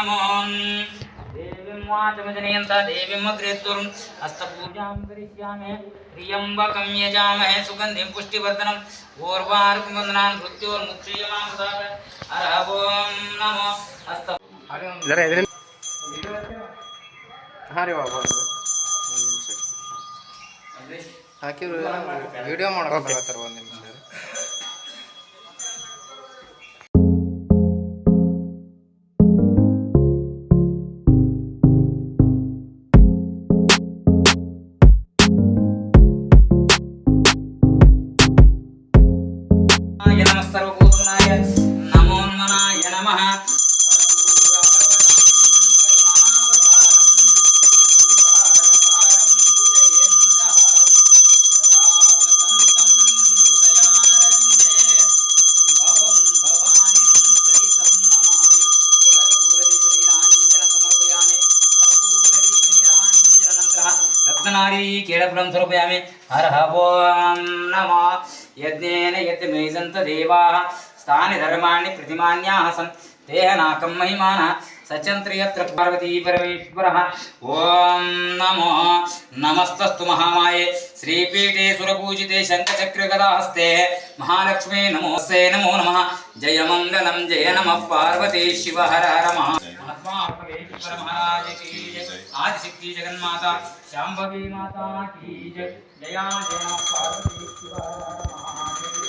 नमोन् देवीं वाचमजनयन्त देवीं अग्रेतुर् हस्तपूजां करिष्यामहे त्र्यम्बकं यजामहे सुगन्धिं पुष्टिवर्धनम् ओर्वार्कवन्दनान् मृत्योर्मुक्षीयमामृताय अरहवों नमो। हरे जरा इधर हाँ रे बाबा। ಹಾಕಿರೋ ವಿಡಿಯೋ ಮಾಡೋಕೆ ಬರತ್ತಾರ ಒಂದು ನಿಮಿಷ रत्नारीकीडफलं समर्पयामि हरह ॐ नमः। यज्ञेन यत् देवाः तानि धर्माणि प्रतिमान्याः सन्। देहनाकं महिमानः यत्र नमो। नमस्तस्तु महामाये। श्रीपीठे सुरपूजिते शङ्खचक्रगदाहस्ते। महालक्ष्मी नमोऽस्ते नमो नमः। जय मङ्गलं, जय नमः, पार्वती शिव, हर हर महा महात्मा परमेश्वर महाराज की जय आदिशक्ति जगन्माता शांभवी माता की जय जया जय नमः पार्वती शिव हर हर महादेव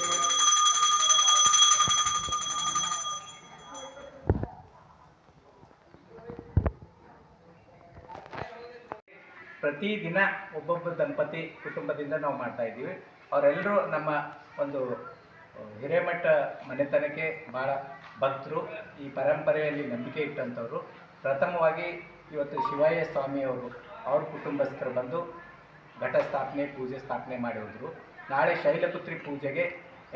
ಪ್ರತಿದಿನ ಒಬ್ಬೊಬ್ಬ ದಂಪತಿ ಕುಟುಂಬದಿಂದ ನಾವು ಮಾಡ್ತಾ ಇದ್ದೀವಿ ಅವರೆಲ್ಲರೂ ನಮ್ಮ ಒಂದು ಅಹ್, ಹಿರೇಮಠ ಮನೆತನಕ್ಕೆ ಭಾಳ ಭಕ್ತರು ಈ ಪರಂಪರೆಯಲ್ಲಿ ನಂಬಿಕೆ ಇಟ್ಟಂಥವ್ರು. ಪ್ರಥಮವಾಗಿ ಇವತ್ತು ಶಿವಯ್ಯ ಸ್ವಾಮಿಯವರು ಅವ್ರ ಕುಟುಂಬಸ್ಥರು ಬಂದು ಘಟ ಸ್ಥಾಪನೆ, ಪೂಜೆ ಸ್ಥಾಪನೆ ಮಾಡಿ ನಾಳೆ ಶೈಲಪುತ್ರಿ ಪೂಜೆಗೆ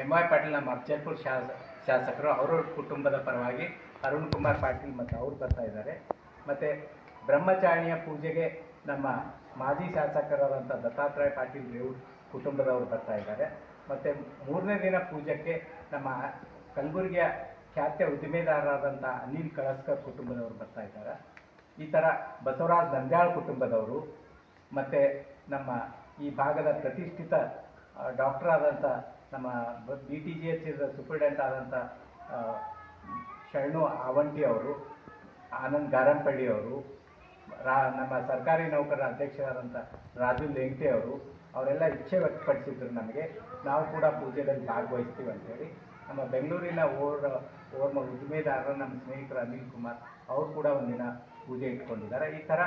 ಎಂ ವೈ ಪಾಟೀಲ್ ನಮ್ಮ ಅಫಜಲ್ಪುರ್ ಶಾಸ ಶಾಸಕರು ಅವರ ಕುಟುಂಬದ ಪರವಾಗಿ ಅರುಣ್ ಕುಮಾರ್ ಪಾಟೀಲ್ ಮತ್ತು ಅವ್ರು ಬರ್ತಾ ಇದ್ದಾರೆ. ಮತ್ತು ಬ್ರಹ್ಮಚಾರಣಿಯ ಪೂಜೆಗೆ ನಮ್ಮ ಮಾಜಿ ಶಾಸಕರಾದಂಥ ದತ್ತಾತ್ರೇಯ ಪಾಟೀಲ್ ದೇವ್ರ ಕುಟುಂಬದವರು ಬರ್ತಾ ಇದ್ದಾರೆ. ಮತ್ತು ಮೂರನೇ ದಿನ ಪೂಜೆಗೆ ನಮ್ಮ ಕಲಬುರಗಿಯ ಖ್ಯಾತ ಉದ್ದಿಮೆದಾರರಾದಂಥ ಅನಿಲ್ ಕಳಸ್ಕರ್ ಕುಟುಂಬದವರು ಬರ್ತಾ ಇದ್ದಾರೆ. ಈ ಥರ ಬಸವರಾಜ್ ನಂದ್ಯಾಳ್ ಕುಟುಂಬದವರು ಮತ್ತು ನಮ್ಮ ಈ ಭಾಗದ ಪ್ರತಿಷ್ಠಿತ ಡಾಕ್ಟರ್ ಆದಂಥ ನಮ್ಮ B T G H superintendent ಆದಂಥ ಶರಣು ಆವಂಟಿ ಅವರು, ಆನಂದ್ ಗಾರಂಪಳ್ಳಿ ಅವರು, ರಾ, ನಮ್ಮ ಸರ್ಕಾರಿ ನೌಕರರ ಅಧ್ಯಕ್ಷರಾದಂಥ ರಾಜು ಲೆಂಗ್ಟೆ ಅವರು, ಅವರೆಲ್ಲ ಇಚ್ಛೆ ವ್ಯಕ್ತಪಡಿಸಿದ್ರು ನಮಗೆ. ನಾವು ಕೂಡ ಪೂಜೆಯಲ್ಲಿ ಭಾಗವಹಿಸ್ತೀವಿ ಅಂತೇಳಿ ನಮ್ಮ ಬೆಂಗಳೂರಿನ ಓರ್ ಓರ್ವ ಉದ್ದಿಮೆದಾರರು ನಮ್ಮ ಸ್ನೇಹಿತರು ಅನಿಲ್ ಕುಮಾರ್ ಅವರು ಕೂಡ ಒಂದಿನ ಪೂಜೆ ಇಟ್ಕೊಂಡಿದ್ದಾರೆ. ಈ ಥರ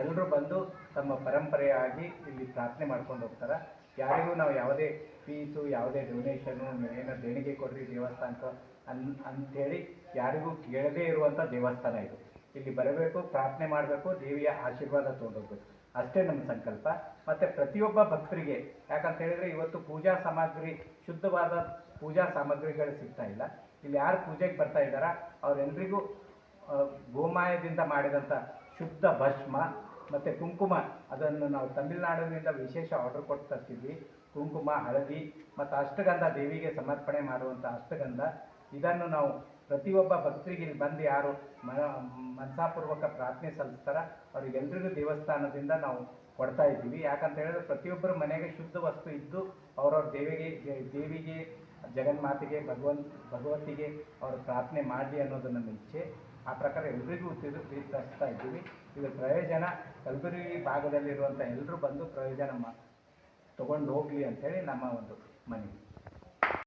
ಎಲ್ಲರೂ ಬಂದು ತಮ್ಮ ಪರಂಪರೆಯಾಗಿ ಇಲ್ಲಿ ಪ್ರಾರ್ಥನೆ ಮಾಡ್ಕೊಂಡು ಹೋಗ್ತಾರೆ. ಯಾರಿಗೂ ನಾವು ಯಾವುದೇ ಫೀಸು ಯಾವುದೇ ಡೊನೇಷನು ನೀವೇನೋ ದೇಣಿಗೆ ಕೊಡ್ರಿ ದೇವಸ್ಥಾನಕ್ಕೆ ಅನ್, ಅಂಥೇಳಿ ಯಾರಿಗೂ ಕೇಳದೇ ಇರುವಂಥ ದೇವಸ್ಥಾನ ಇದು. ಇಲ್ಲಿ ಬರಬೇಕು, ಪ್ರಾರ್ಥನೆ ಮಾಡಬೇಕು, ದೇವಿಯ ಆಶೀರ್ವಾದ ತೊಗೊಂಡೋಗ್ಬೇಕು. ಅಷ್ಟೇ ನಮ್ಮ ಸಂಕಲ್ಪ. ಮತ್ತು ಪ್ರತಿಯೊಬ್ಬ ಭಕ್ತರಿಗೆ, ಯಾಕಂತ ಹೇಳಿದ್ರೆ ಇವತ್ತು ಪೂಜಾ ಸಾಮಗ್ರಿ, ಶುದ್ಧವಾದ ಪೂಜಾ ಸಾಮಗ್ರಿಗಳು ಸಿಗ್ತಾ ಇಲ್ಲ. ಇಲ್ಲಿ ಯಾರು ಪೂಜೆಗೆ ಬರ್ತಾ ಇದ್ದಾರ? ಅವರೆಲ್ಲರಿಗೂ ಗೋಮಾಯದಿಂದ ಮಾಡಿದಂಥ ಶುದ್ಧ ಭಸ್ಮ ಮತ್ತು ಕುಂಕುಮ, ಅದನ್ನು ನಾವು ತಮಿಳುನಾಡಿನಿಂದ ವಿಶೇಷ ಆರ್ಡರ್ ಕೊಟ್ಟು ತರ್ತಿದ್ವಿ ಕುಂಕುಮ, ಹಳದಿ, ಮತ್ತು ಅಷ್ಟಗಂಧ ದೇವಿಗೆ ಸಮರ್ಪಣೆ ಮಾಡುವಂಥ ಅಷ್ಟಗಂಧ. ಇದನ್ನು ನಾವು ಪ್ರತಿಯೊಬ್ಬ ಭಕ್ತರಿಗೆ ಇಲ್ಲಿ ಬಂದು ಯಾರು ಮನ ಮನಸಾಪೂರ್ವಕ ಪ್ರಾರ್ಥನೆ ಸಲ್ಲಿಸ್ತಾರ, ಅವರಿಗೆಲ್ರಿಗೂ ದೇವಸ್ಥಾನದಿಂದ ನಾವು ಕೊಡ್ತಾ ಇದ್ದೀವಿ. ಯಾಕಂತ ಹೇಳಿದ್ರೆ ಪ್ರತಿಯೊಬ್ಬರ ಮನೆಗೆ ಶುದ್ಧ ವಸ್ತು ಇದ್ದು ಅವ್ರವ್ರ ದೇವಿಗೆ ದೇವಿಗೆ, ಜಗನ್ಮಾತೆಗೆ ಭಗವಂತ ಭಗವತಿಗೆ ಅವರು ಪ್ರಾರ್ಥನೆ ಮಾಡಲಿ ಅನ್ನೋದು ನನ್ನ ಇಚ್ಛೆ. ಆ ಪ್ರಕಾರ ಎಲ್ರಿಗೂ ತಿಳಿಸ್ತಾ ಇದ್ದೀವಿ. ಇದು ಪ್ರಯೋಜನ. ಕಲಬುರಗಿ ಭಾಗದಲ್ಲಿರುವಂಥ ಎಲ್ಲರೂ ಬಂದು ಪ್ರಯೋಜನ ಮಾ ತಗೊಂಡು ಹೋಗಲಿ ಅಂತೇಳಿ ನಮ್ಮ ಒಂದು ಮನವಿ.